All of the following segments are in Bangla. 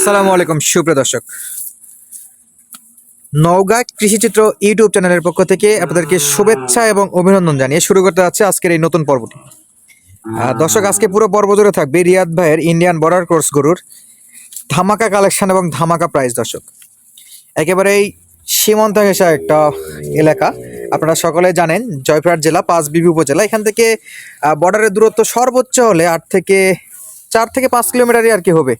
আসসালামু আলাইকুম, সুপ্রিয় দর্শক। নওগাঁ কৃষিচিত্র ইউটিউব চ্যানেলের পক্ষ থেকে আপনাদেরকে শুভেচ্ছা এবং অভিনন্দন জানিয়ে শুরু করতে যাচ্ছে আজকের এই নতুন পর্বটি। দর্শক, আজকে পুরো পর্ব জুড়ে থাকবে রিয়াদ ভাইয়ের ইন্ডিয়ান বর্ডার কোর্স গরুর ধামাকা কালেকশন এবং ধামাকা প্রাইস দর্শক। একেবারেই সীমান্ত ঘেঁষা একটা এলাকা। আপনারা সকলে জানেন, জয়পুরহাট জেলা, পাঁচ বিবি উপজেলা। এখান থেকে বর্ডারের দূরত্ব সর্বোচ্চ হলে আট থেকে চার থেকে পাঁচ কিলোমিটারই আর কি হবে।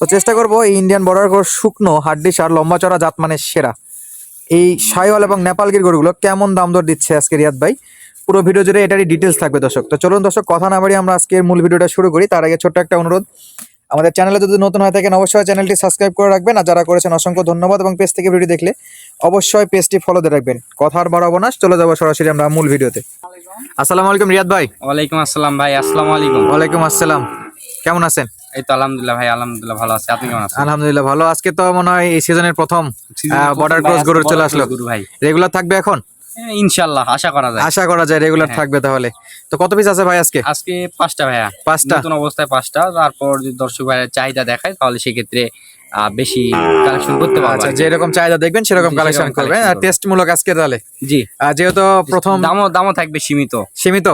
তো চেষ্টা করব এই ইন্ডিয়ান বর্ডার গরু শুকনো হাড্ডি সার লম্বা চড়া জাত মানের সেরা। এই সাইওয়াল এবং নেপালগির গরুগুলো কেমন দাম দর দিচ্ছে আজকে রিয়াদ ভাই? পুরো ভিডিও জুড়ে এটারই ডিটেলস থাকবে দর্শক। তো চলুন দর্শক কথা না বাড়ি আমরা আজকের মূল ভিডিওটা শুরু করি। তার আগে ছোট্ট একটা অনুরোধ। আমাদের চ্যানেলে যদি নতুন হয়ে থাকেন অবশ্যই চ্যানেলটি সাবস্ক্রাইব করে রাখবেন। আর যারা করেছেন অসংখ্য ধন্যবাদ। এবং পেজ থেকে ভিডিও দেখলে অবশ্যই পেজটি ফলো দিয়ে রাখবেন। কথার আর বাড়াবো না চলে যাব সরাসরি আমরা মূল ভিডিওতে আসসালামু আলাইকুম রিয়াদ ভাই। ওয়ালাইকুম আসসালাম ভাই আসসালামু আলাইকুম। ওয়ালাইকুম আসসালাম। কেমন আছেন? এই তো আলহামদুলিল্লাহ ভাই আলহামদুলিল্লাহ ভালো আছি। আপনি কেমন আছেন? আলহামদুলিল্লাহ ভালো। আজকে তো মনে হয় এই সিজনের প্রথম বর্ডার ক্রস গরু চলে আসলো। গুরু ভাই। রেগুলার থাকবে এখন? এ, ইনশাআল্লাহ আশা করা যায়। আশা করা যায় রেগুলার হ্যাঁ। থাকবে তাহলে। তো কত পিস আছে ভাই আজকে? আজকে পাঁচটা ভাইয়া। পাঁচটা? নতুন অবস্থায় পাঁচটা। তারপর যদি দর্শক ভাইয়ের চাহিদা দেখায় তাহলে সেক্ষেত্রে বেশি কালেকশন করতে পারব আচ্ছা যেরকম চাহিদা দেখবেন সেরকম কালেকশন করবেন। আর করব। টেস্ট মূলক আজকে তাহলে? জি। যেহেতু প্রথম দামও দামও থাকবে সীমিত। সীমিত?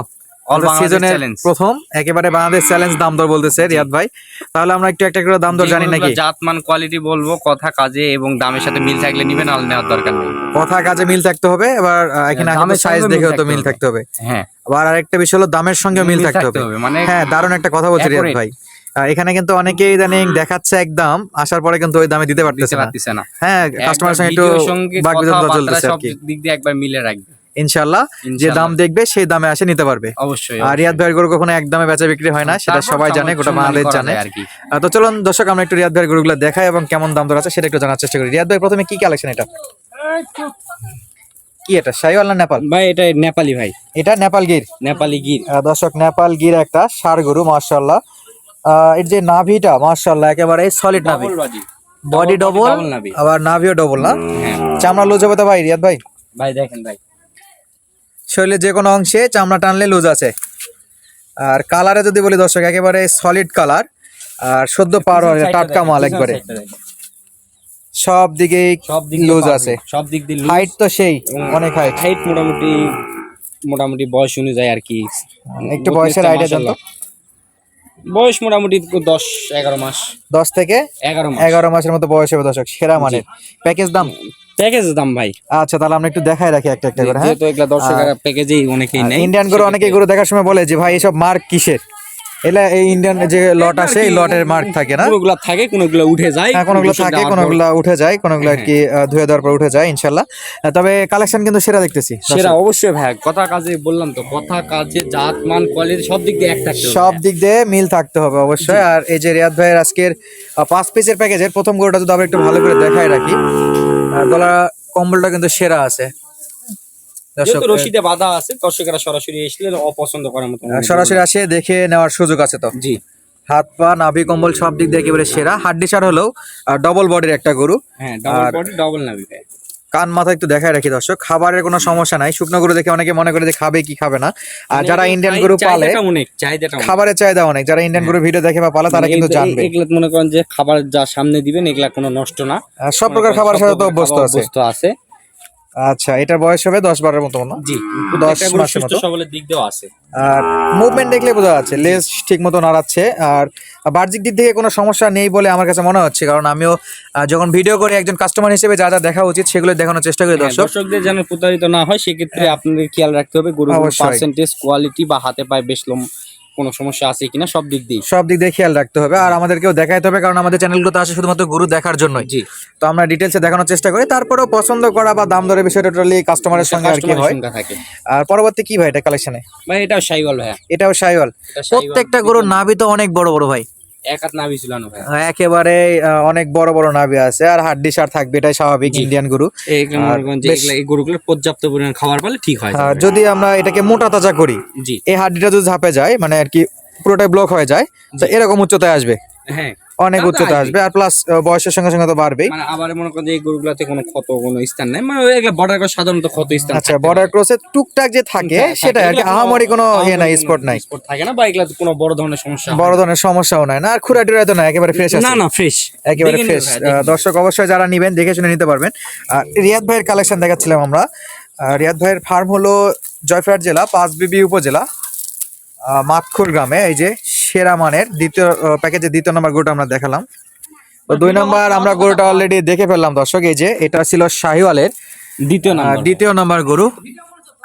সিজনের প্রথম একেবারে বাংলাদেশ চ্যালেঞ্জ দাম দর বলতেছে রিয়াদ ভাই। তাহলে আমরা একটু একটা করে দাম দর জানি নাকি? জাতমান কোয়ালিটি বলব কথা কাজে এবং দামের সাথে মিল থাকলে নিবেন আর নেওয়ার দরকার নেই। কথা কাজে মিল থাকতে হবে এবার এখানে দামের সাইজ দেখেও তো মিল থাকতে হবে। হ্যাঁ। আবার আরেকটা বিষয় হলো দামের সঙ্গে মিল থাকতে হবে মানে হ্যাঁ দারুণ একটা কথা বলছে রিয়াদ ভাই। এখানে কিন্তু অনেকেই ইদানিং দেখাচ্ছে একদম আসার পরে কিন্তু ওই দামে দিতে পারতেছে না। হ্যাঁ কাস্টমারের সঙ্গে একটু কথাবার্তা চলতেছে সব দিক দিয়ে একবার মিলে রাখবে। ইনশাল্লাহ যে দাম দেখবে সেই দামে আসে নিতে পারবে। অবশ্যই আর রিয়াদ ভাইয়ের গরু কখনো এক দামে বেচা বিক্রি হয় না সেটা সবাই জানে গোটা বাংলাদেশ জানে। আর কি। তো চলুন দর্শক আমরা একটু রিয়াদ ভাইয়ের গরুগুলো দেখাই এবং কেমন দাম দর আছে সেটা একটু জানার চেষ্টা করি। রিয়াদ ভাই প্রথমে কি কালেকশন এটা? কি এটা শাহিওয়াল না নেপাল? ভাই এটা নেপালি ভাই। এটা নেপাল গির? নেপালি গির। আহ, দর্শক নেপাল গির একটা সার গরু মার্শাল্লাহ এর যে নাভিটা মার্শাল্লাহ একেবারে সলিড নাভি। বডি ডবল নাভি। আবার নাভিও ডবল না? হ্যাঁ। চামড়া লুজ হবে তো ভাই রিয়াদ ভাই? ভাই দেখেন ভাই। শরীরের যে কোনো অংশে চামড়া টানলে লুজ আছে। আর কালারে যদি বলি দর্শক একেবারে সলিড কালার আর সদ্য পাওয়ার হয় টাটকা মাল একবারে। সব দিকে লুজ আছে। সব দিক দিয়ে হাইট তো সেই অনেক হাইট হাইট মোটামুটি মোটামুটি বয়স অনুযায়ী আর কি। একটু বয়সের আইডিয়া দেন তো। বয়স মোটামুটি দশ এগারো মাস। দশ থেকে এগারো মাস। এগারো মাসের মতো বয়স হবে দর্শক সেরা মানের। প্যাকেজ দাম? প্যাকেজ দাম ভাই। আচ্ছা তাহলে আমরা একটু দেখাই রাখি একটা একটা করে হ্যাঁ? তো এগুলা দর্শকেরা প্যাকেজেই অনেকেই নেয় ইন্ডিয়ান গরু অনেকেই গরু দেখার সময় বলে যে ভাই এসব মার্ক কিসের? এলা এই ইন্ডিয়ান যে লট আসে এই লটের মার্ক থাকে না? কোনোগুলা থাকে কোনোগুলা উঠে যায় হ্যাঁ কোনোগুলো থাকে কোনোগুলো উঠে যায় কোনোগুলো আর কি ধুয়ে দেওয়ার পর উঠে যায় ইনশাল্লাহ। তবে কালেকশন কিন্তু সেরা দেখতেছি সেটা অবশ্যই ভাই কথা কাজে বললাম তো কথা কাজে জাত মান কোয়ালিটি সব দিক দিয়ে এক থাকতে হবে। সব দিক দিয়ে মিল থাকতে হবে অবশ্যই। আর এই যে রিয়াদ ভাইয়ের আজকের পাঁচ পিসের প্যাকেজের প্রথম গরুটা যদি আবার একটু ভালো করে দেখাই রাখি গলা কম্বলটা কিন্তু সেরা আছে। দর্শক রশিদে বাধা আছে দর্শকেরা সরাসরি এসলে অপছন্দ করার মতো সরাসরি আসে দেখে নেওয়ার সুযোগ আছে তো। জি। হাত পা নাভি কম্বল সব দিক দিয়ে একেবারে সেরা। হাড্ডি সার হলেও ডবল বডির একটা গরু। হ্যাঁ ডাবল বডি ডাবল নাবি কান মাথা একটু দেখায় রাখি দর্শক। খাবারের কোনো সমস্যা নাই। শুকনো গরু দেখে অনেকে মনে করে যে খাবে কি খাবে না। আর যারা ইন্ডিয়ান গরু পালে। খাবারের চাহিদা অনেক। যারা ইন্ডিয়ান গরু ভিডিও দেখে বা পালে তারা কিন্তু জানবে। এগুলো মনে করেন যে খাবার যা সামনে দিবেন এগুলা কোনো নষ্ট না। সব প্রকার খাবার সাথে তো অভ্যস্ত আছে। আচ্ছা এটার বয়স হবে দশ বারের মতো না? জি দশ মাসের মতো। সবলের দিক দিয়েও আছে। আর মুভমেন্ট দেখলে বোঝা যাচ্ছে লেজ ঠিক মতো নাড়াচ্ছে। আর বাহ্যিক দিক থেকে কোনো সমস্যা নেই বলে আমার কাছে মনে হচ্ছে কারণ আমিও যখন ভিডিও করে একজন কাস্টমার হিসেবে যা যা দেখা উচিত সেগুলো দেখানোর চেষ্টা করি হ্যাঁ, দর্শক। দর্শকদের যেন প্রতারিত না হয় সেক্ষেত্রে আপনাদের খেয়াল রাখতে হবে গরুর পার্সেন্টেজ কোয়ালিটি বা হাতে পায়ে বেশ কোনো সমস্যা আছে কিনা সব দিক দিয়ে সব দিক দিয়ে খেয়াল রাখতে হবে। আর আমাদেরকেও দেখাইতে হবে কারণ আমাদের চ্যানেলগুলোতে আসে শুধুমাত্র গরু দেখার জন্য জি। তো আমরা ডিটেলসে দেখানোর চেষ্টা করি। তারপরেও পছন্দ করা বা দাম দরের বিষয়টা টোটালি কাস্টমারের সঙ্গে আর কি হয়। আর পরবর্তী কি ভাই এটা কালেকশনে ভাই এটাও সাইওয়াল ভাই এটাও শাইওয়াল সাইওয়াল। প্রত্যেকটা গরুর নাভি তো অনেক বড় বড় ভাই। এক হাত নাভি ঝুলানো ভাইয়া একেবারে অনেক বড় বড় নাভি আছে। আর হাড্ডি সার থাকবে এটাই স্বাভাবিক ইন্ডিয়ান গরু। এই গরুগুলোর পর্যাপ্ত পরিমাণ খাবার পেলে ঠিক হয় আর যদি আমরা এটাকে মোটা তাজা করি এই হাড্ডিটা যদি ঝাঁপে যায় মানে আর কি পুরোটাই ব্লক হয়ে যায় তো এরকম উচ্চতায় আসবে। হ্যাঁ অনেক উচ্চতা আসবে। আর প্লাস বয়সের সঙ্গে সঙ্গে তো বাড়বেই। মানে আবার মনে করেন যে এই গরুগুলাতে কোনো ক্ষত কোনো স্থান নাই। মানে এগুলো বর্ডার করে সাধারণত ক্ষত স্থান আচ্ছা বর্ডার ক্রসে টুকটাক যে থাকে সেটা আর কি। আহামরি কোনো ইয়ে নাই স্পট নাই। স্পট থাকে না বা এগুলাতে কোনো বড় ধরনের সমস্যা বড় ধরনের সমস্যাও নাই। না আর খুঁড়া টুড়া তো না একেবারে ফ্রেশ। আছে। না না ফ্রেশ একেবারে ফ্রেশ দর্শক অবশ্যই যারা নিবেন দেখে শুনে নিতে পারবেন। আর রিয়াদ ভাইয়ের কালেকশন দেখাচ্ছিলাম আমরা। রিয়াদ ভাইয়ের ফার্ম হলো জয়ফ্রাট জেলা পাঁচ পাঁচবিবি উপজেলা। মাতখুর গ্রামে এই যে সেরা মানের দ্বিতীয় প্যাকেজের দ্বিতীয় নম্বর গরুটা আমরা দেখালাম। তো দুই নম্বর আমরা গরুটা অলরেডি দেখে ফেললাম দর্শক এই যে এটা ছিল শাহিওয়ালের দ্বিতীয় নম্বর দ্বিতীয় নম্বর গরু।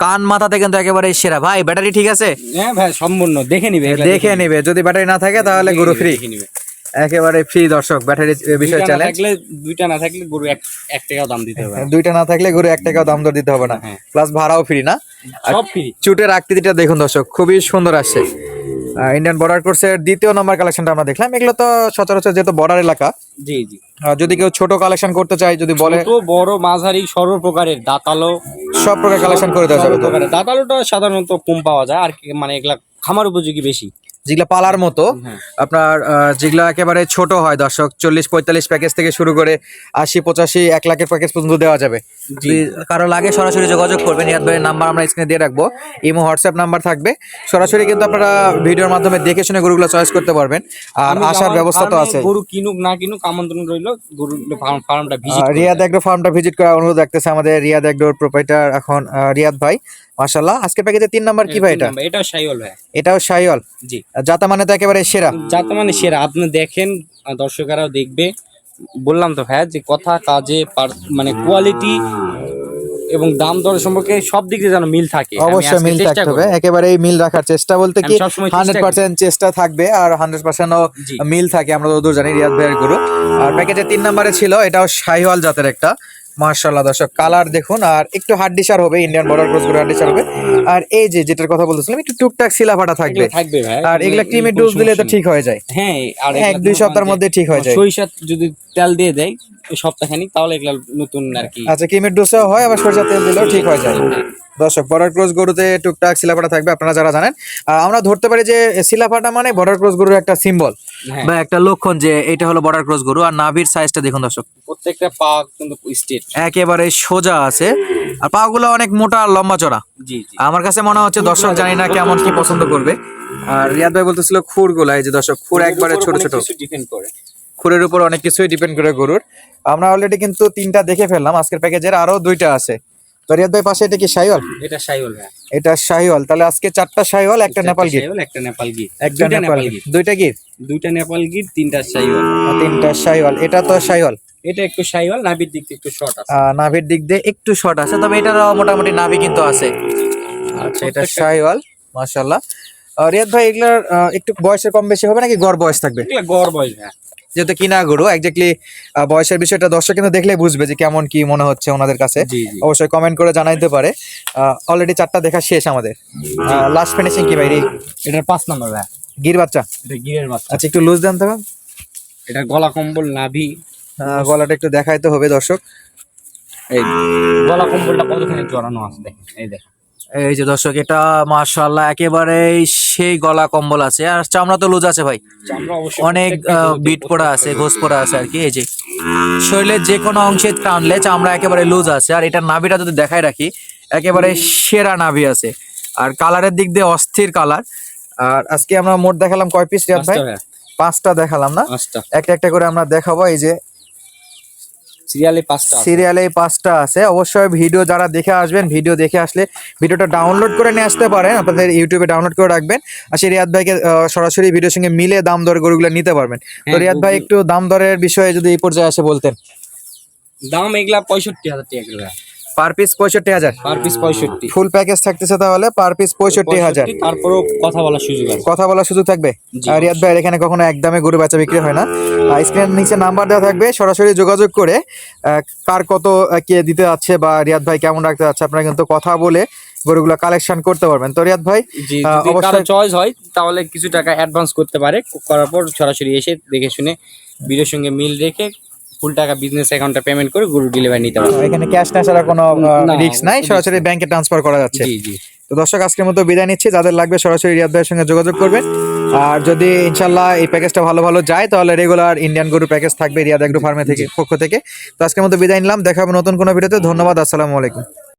কান মাথাতে কিন্তু একেবারে সেরা। ভাই ব্যাটারি ঠিক আছে? হ্যাঁ ভাই সম্পূর্ণ। দেখে নিবে। দেখে নিবে। যদি ব্যাটারি না থাকে তাহলে গরু ফ্রি নিবে। একেবারে ফ্রি দর্শক ব্যাটারি বিষয় চ্যালেঞ্জ থাকলে দুইটা না থাকলে গরু এক এক টাকাও দাম দিতে হবে দুইটা না থাকলে গরু এক টাকাও দাম দর দিতে হবে না। হ্যাঁ। প্লাস ভাড়াও ফ্রি না। সব ফ্রি চুটের আকৃতিটা দেখুন দর্শক খুবই সুন্দর আসছে। ইন্ডিয়ান বর্ডার কোর্সের দ্বিতীয় নম্বর কালেকশনটা আমরা দেখলাম। এগুলো তো সচরাচর যেহেতু বর্ডার এলাকা। জি জি। যদি কেউ ছোট কালেকশন করতে চায় যদি বলে ছোট বড় মাঝারি সর্ব প্রকারের দাঁতালো। সব প্রকার কালেকশন করে দেওয়া যাবে তো? দাঁতালোটা সাধারণত কম পাওয়া যায়। আর মানে এগুলা খামার উপযোগী বেশি। যেগুলা পালার মতো হ্যাঁ। আপনার যেগুলা একেবারে ছোট হয় দর্শক চল্লিশ পঁয়তাল্লিশ প্যাকেজ থেকে শুরু করে আশি পঁচাশি এক লাখের প্যাকেজ পর্যন্ত দেওয়া যাবে। কারও লাগে সরাসরি যোগাযোগ করবেন ইয়াদ ভাইয়ের নাম্বার আমরা স্ক্রিনে দিয়ে রাখব। ইমো হোয়াটসঅ্যাপ নাম্বার থাকবে। সরাসরি কিন্তু আপনারা ভিডিওর মাধ্যমে দেখে শুনে গরুগুলো চয়েস করতে পারবেন। আর আসার ব্যবস্থা তো আছে। গরু কিনুক না কিনুক আমন্ত্রণ রইল গরু ফার্মটা ভিজিট রিয়াদ এগ্রো ফার্মটা ভিজিট করার অনুরোধ রাখতেছে আমাদের রিয়াদ এগ্রোর প্রোপাইটার এখন রিয়াদ ভাই মাশাল্লাহ আজকে প্যাকেজে তিন নাম্বার কি ভাই এটা? এটা সাইওয়াল ভাই। এটাও শাইওয়াল জি। যাতা মানে তো একেবারে সেরা। যাতে মানে সেরা। আপনি দেখেন দর্শকেরাও দেখবে। বললাম তো ভাই যে কথা কাজে মানে কোয়ালিটি এবং দাম দর সম্পর্কে সব দিক দিয়ে যেন মিল থাকে। অবশ্যই মিল চেষ্টা থাকতে হবে। একেবারে মিল রাখার চেষ্টা বলতে কি হান্ড্রেড পার্সেন্ট চেষ্টা থাকবে আর হান্ড্রেড পার্সেন্টও জি। মিল থাকে। আমরা যতদূর জানি রিয়াদ ভাইয়ের গুরু। আর প্যাকেজে তিন নম্বরে ছিল এটাও শাহিওয়াল জাতের একটা। মার্শাল্লাহ দর্শক কালার দেখুন আর একটু হাড্ডিসার হবে ইন্ডিয়ান বর্ডার ক্রস করে হাড্ডিসার হবে। আর এই যে যেটার কথা বলতেছিলাম একটু টুকটাক শিলাফাটা থাকবে। থাকবে ভাই আর এগুলা ক্রিমের ডোজ দিলে তো ঠিক হয়ে যায়। হ্যাঁ আর এক দুই সপ্তাহের মধ্যে ঠিক হয়ে যায়। সরিষা যদি তেল দিয়ে দেয় সপ্তাহখানিক তাহলে এগুলা নতুন আর কি আচ্ছা ক্রিমের ডোসেও হয় আবার সরষের তেল দিলেও ঠিক হয়ে যায়। দর্শক বর্ডার ক্রস গরুতে টুকটাক শিলাফাটা থাকবে আপনারা যারা জানেন। আমরা ধরতে পারি যে শিলাফাটা মানে বর্ডার ক্রস গরুর একটা সিম্বল হ্যাঁ। বা একটা লক্ষণ যে এটা হলো বর্ডার ক্রস গরু। আর নাভির সাইজটা দেখুন দর্শক। প্রত্যেকটা পা কিন্তু স্টেট একেবারে সোজা আছে। আর পা পাগুলো অনেক মোটা আর লম্বা চড়া। জি আমার কাছে মনে হচ্ছে দর্শক জানি না কেমন কি পছন্দ করবে। আর রিয়াদ ভাই বলতেছিল খুরগুলা এই যে দর্শক খুর একবারে ছোট ছোট। ডিপেন্ড করে। খুরের উপর অনেক কিছুই ডিপেন্ড করে গরুর। আমরা অলরেডি কিন্তু তিনটা দেখে ফেললাম আজকের প্যাকেজের আরও দুইটা আছে। ভাই পাশে এটা কি শাহিওয়াল এটা সাইওয়াল ভাই এটা শাহিওয়াল তাহলে আজকে চারটা শাহিওয়াল একটা নেপাল গির একটা নেপাল গির একটা নেপাল নেপাল গির গির দুইটা গির দুইটা নেপাল গির তিনটা সাইওয়াল তিনটা শাহিওয়াল এটা তো শাহিওয়াল এটা একটু নাভির দিক থেকে একটু শর্ট আছে। নাভির দিক দিয়ে একটু শর্ট আছে তবে এটারও মোটামুটি নাভি কিন্তু আছে। আচ্ছা এটা শাহিওয়াল মাশাল্লাহ আর রিয়াদ ভাই এগুলার একটু বয়সের কম বেশি হবে নাকি গড় বয়স থাকবে? এগুলা গড় বয়স ভাই যেহেতু কিনা গরু একজাক্টলি বয়সের বিষয়টা দর্শক কিন্তু দেখলে বুঝবে যে কেমন কি মনে হচ্ছে ওনাদের কাছে। অবশ্যই কমেন্ট করে জানাইতে পারে। অলরেডি চারটা দেখা শেষ আমাদের। লাস্ট ফিনিশিং কি ভাই? রে- এটার পাঁচ নাম্বার ভাই। গির বাচ্চা? এটা গিরের বাচ্চা। আচ্ছা একটু লুজ দেন তো এটা গলা কম্বল নাভি। গলাটা একটু দেখাইতে হবে দর্শক। এই গলা কম্বলটা কতখানি জড়ানো আছে দেখেন এই দেখেন। এই যে দর্শক এটা মাশাআল্লাহ একেবারে সেই গলা কম্বল আছে। আর চামড়া তো লুজ আছে ভাই। অনেক বিট পড়া আছে ঘোষ পড়া আছে আর কি এই যে। শরীরের যে কোনো অংশে টানলে চামড়া একেবারে লুজ আছে। আর এটার নাভিটা যদি দেখাই রাখি একেবারে সেরা নাভি আছে। আর কালারের দিক দিয়ে অস্থির কালার। আর আজকে আমরা মোট দেখালাম কয় পিস রিয়াদ ভাই? পাঁচটা দেখালাম না? একটা একটা করে আমরা দেখাবো। এই যে সিরিয়ালে পাঁচটা আছে। সিরিয়ালে পাঁচটা আছে। অবশ্যই ভিডিও যারা দেখে আসবেন ভিডিও দেখে আসলে ভিডিওটা ডাউনলোড করে নিয়ে আসতে পারেন। আপনাদের ইউটিউবে ডাউনলোড করে রাখবেন। আর সেই রিয়াদ ভাইকে সরাসরি ভিডিওর সঙ্গে মিলে দাম দর গরুগুলো নিতে পারবেন। তো হ্যাঁ, রিয়াদ ভাই একটু দাম দরের বিষয়ে যদি এই পর্যায়ে আসে বলতেন। দাম এগুলা পঁয়ষট্টি হাজার টাকা পার পিস পঁয়ষট্টি হাজার? পার পিস পঁয়ষট্টি। ফুল প্যাকেজ থাকতেছে তাহলে পার পিস পঁয়ষট্টি হাজার। তারপরেও কথা বলার সুযোগ কথা বলার সুযোগ থাকবে? আর রিয়াদ ভাই এখানে কখনো একদমে গরু বেচা বিক্রি হয় না। স্ক্রিনের নিচে নাম্বার দেওয়া থাকবে সরাসরি যোগাযোগ করে কার কত কে দিতে যাচ্ছে বা রিয়াদ ভাই কেমন রাখতে যাচ্ছে আপনারা কিন্তু কথা বলে গরুগুলো কালেকশন করতে পারবেন। তো রিয়াদ ভাই অবশ্যই- চয়েস হয় তাহলে কিছু টাকা অ্যাডভান্স করতে পারে। করার পর সরাসরি এসে দেখে শুনে ভিডিওর সঙ্গে মিল রেখে ফুল টাকা বিজনেস অ্যাকাউন্টে পেমেন্ট করে গরু ডেলিভারি নিতে পারবে। এখানে ক্যাশ না ছাড়া কোনো রিস্ক নাই সরাসরি ব্যাংকে ট্রান্সফার করা যাচ্ছে। জি জি। তো দর্শক আজকের মতো বিদায় নিচ্ছি। যাদের লাগবে সরাসরি রিয়াদ ভাইয়ের সঙ্গে যোগাযোগ করবেন। আর যদি ইনশাল্লাহ এই প্যাকেজটা ভালো ভালো যায়, তাহলে রেগুলার ইন্ডিয়ান গরু প্যাকেজ থাকবে রিয়াদ ফার্মে থেকে, পক্ষ থেকে। তো আজকের মতো বিদায় নিলাম দেখাবো নতুন কোনো ভিডিওতে, ধন্যবাদ, আসসালামু আলাইকুম।